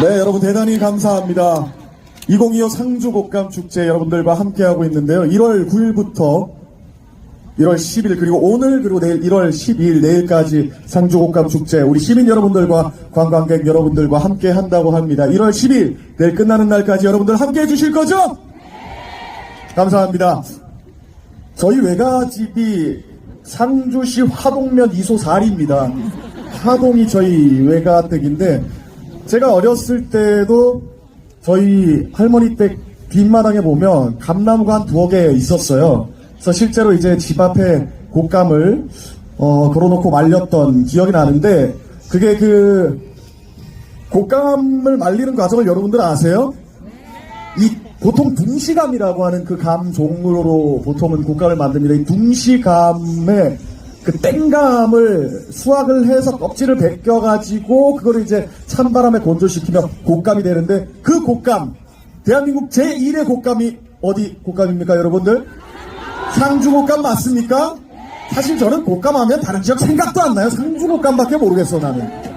네, 여러분 대단히 감사합니다. 2025 상주 곡감 축제 여러분들과 함께하고 있는데요. 1월 9일부터 1월 10일 그리고 오늘 그리고 내일 1월 12일 내일까지 상주 곡감 축제 우리 시민 여러분들과 관광객 여러분들과 함께 한다고 합니다. 1월 10일 내일 끝나는 날까지 여러분들 함께 해주실 거죠? 감사합니다. 저희 외가집이 상주시 화동면 이소사리입니다. 화동이 저희 외가댁인데 제가 어렸을 때도 저희 할머니 댁 뒷마당에 보면 감나무가 한 두어 개 있었어요. 그래서 실제로 이제 집 앞에 곶감을 어, 걸어놓고 말렸던 기억이 나는데 그게 그 곶감을 말리는 과정을 여러분들 아세요? 이 보통 둥시감이라고 하는 그 감 종류로 보통은 곶감을 만듭니다. 이 둥시감의 그 땡감을 수확을 해서 껍질을 벗겨가지고 그거를 이제 찬바람에 건조시키면 곶감이 되는데 그 곶감 대한민국 제1의 곶감이 어디 곶감입니까 여러분들? 상주 곶감 맞습니까? 사실 저는 곶감 하면 다른 지역 생각도 안 나요. 상주 곶감밖에 모르겠어 나는.